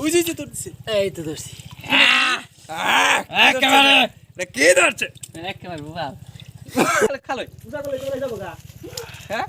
ওই যে যে তোর দিছে এই তো ধরছি একেবারে কে ধরছে একেবারে বাবা খালো পূজা করে চলে যাব গা হ্যাঁ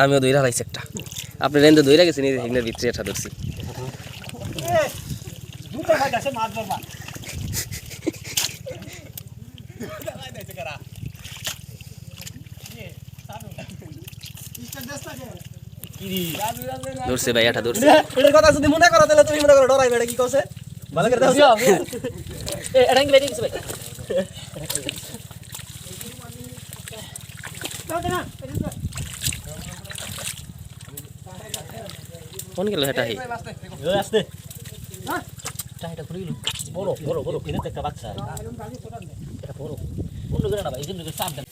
আমিও দইরা লাইছি একটা। আপনি রেন্দে দইরা গেছেন এই ভিতরে একটা ধরছি। দুটো ভাই আছে মাছ ধরবা ধরছে ভাই একটা ধরছে এটার কথা যদি মনে করো তাহলে তুমি মনে করো ডরাইবে এটা কি কছে ভালো করে দাও এটা কি বেরিয়ে গেছে ভাই কোন গেল এটা হে আস্তে টাইটা ঘুরে গেল। বড় বড় বড় কিনে একটা বাচ্চা এটা বড়। অন্য করে না ভাই এই জন্য চাপ দেন।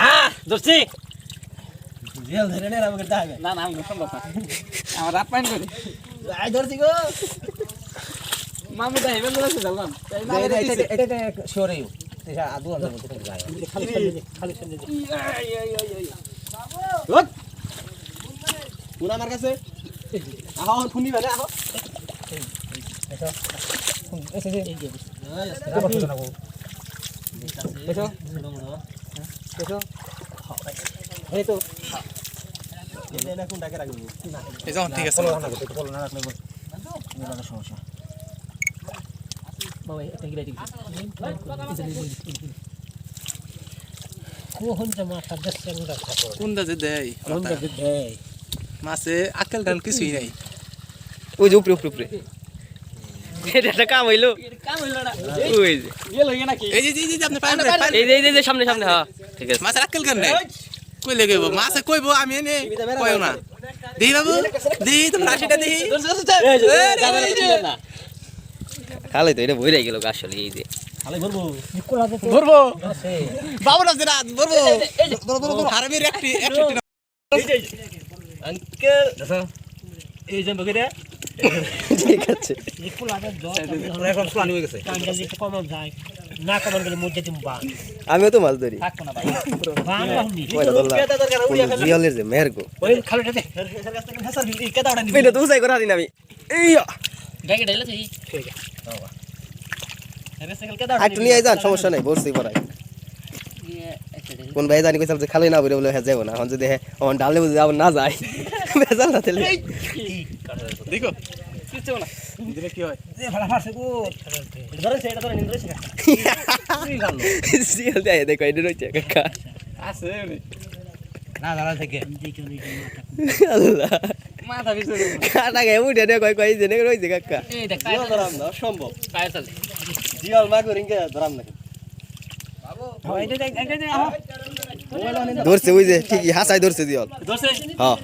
হ্যাঁ। ধরছি জেল ধরে নে আমাকে দাগে। না না আমি সম্ভব না। আমার রাত পাইন করে। আই ধরছি গো। মামু তাই হেবেন বলেছে জানলাম এটা এটা এটা এটা সরে ইউ এটা আদু আদু মতো করে যায় খালি খালি খালি খালি ওট পুরা আমার কাছে? আহ খুনি বেলে আহ। সমস্যা বাবা এটা কি রাইটিং কোন জামাটা দেখছে কোন দাজে দেয়? কোন দেখে দেয়? মাছে আক্কেল টান কিছুই নাই ওই যে উপরে উপরে উপরে এটা কাম হইল ওই যে গেল ইয়ে নাকি এই যে এই যে আপনি পারেন পারেন এই যে এই যে, সামনে সামনে হ্যাঁ ঠিক আছে মাছের আক্কেল কেন নাই কই লেগে মাছে কইবো আমি এনে কইও না দেই বাবু দেই তো রাশিটা দেই খালাই তো এটা বইরাই গেল আসলে এই যে খালি ধরবো বাবু না ধরবো হারামির একটি একটি আঙ্কেল। দেখো। এই যে বগিরে ঠিক আছে। নিকোলাতে জল এখন প্লান হয়ে গেছে। কাঙ্গা যে কম যায়। না কমন গেলে মধ্যে তুমি বাং। আমিও তো মাছ ধরি। থাকব না ভাই। বাংনি জিয়ালের যে মেরগো ওই খালিটা দে এর থেকে হেসার দিই কেদা ওটা এটা তো উসাই করা দিন আমি এই ব্যাগে ঢেলে তুই। এর কাছ থেকে কেদা একটু নিয়ে যান সমস্যা নাই বসছি পড়াই কোন ভাই জানি কইসাল যে খালি না বলে বলে হ্যাঁ যাব না। এখন যদি হ্যাঁ আমার ডালে বুঝে যাব না যায়। বেজাল না তাহলে দেখো। হয়? দেখো এটা রয়েছে কাকা আছে না দাঁড়া থেকে। আল্লাহ। মাথা পিছু। কাটা গায়ে উঠে নে কয় কয় জেনে রয়েছে কাকা। এই দেখ সম্ভব। কায় চলে। জিওল মা করিং কে ধরাম না বাবু এটা দেখ এটা দেখ আহ ধরছে ওই যে ঠিকই হাসাই ধরছে দিয়ল হ্যাঁ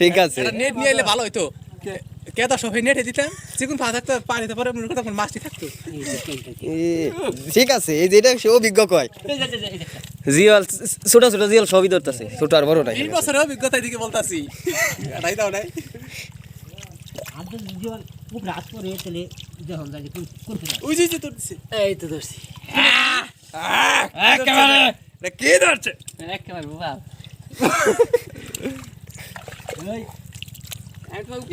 ঠিক আছে। নেট নিয়ে এলে ভালো হইতো। কেদা সবাই নেটে দিতাম চিকুন পা থাকতো পানিতে পরে মনে করতাম মাছটি থাকতো। ঠিক আছে এই যে এটা সে অভিজ্ঞ কয়? জিয়াল ছোট ছোট জিয়াল সবই ধরতেছে ছোট আর বড় নাই এই বছরের অভিজ্ঞতা দিকে বলতাছি। এটাই দাও নাই। খুব রাত করে চলে যখন যায় কোন কোন ওই যে যে এই তো ধরছি। একেবারে কে ধরছে একেবারে বাবা এই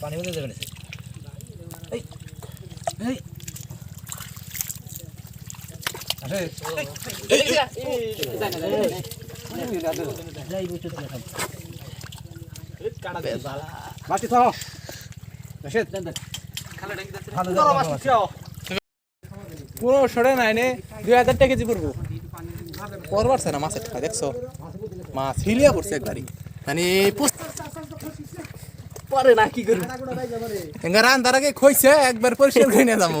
পানি মধ্যে যাবে না যাই মাটি থাও রশিদ ভালো দাও মাটি চাও পুরো সরে নাই নে দুই হাজার টাকা কেজি পড়ব। পরবার না মাছের টাকা দেখছ? মাছ হিলিয়া পড়ছে একবারই মানে পরে না কি করব? রান্ধার আগে খইছে একবার পরিষ্কার করে নিয়ে যাব।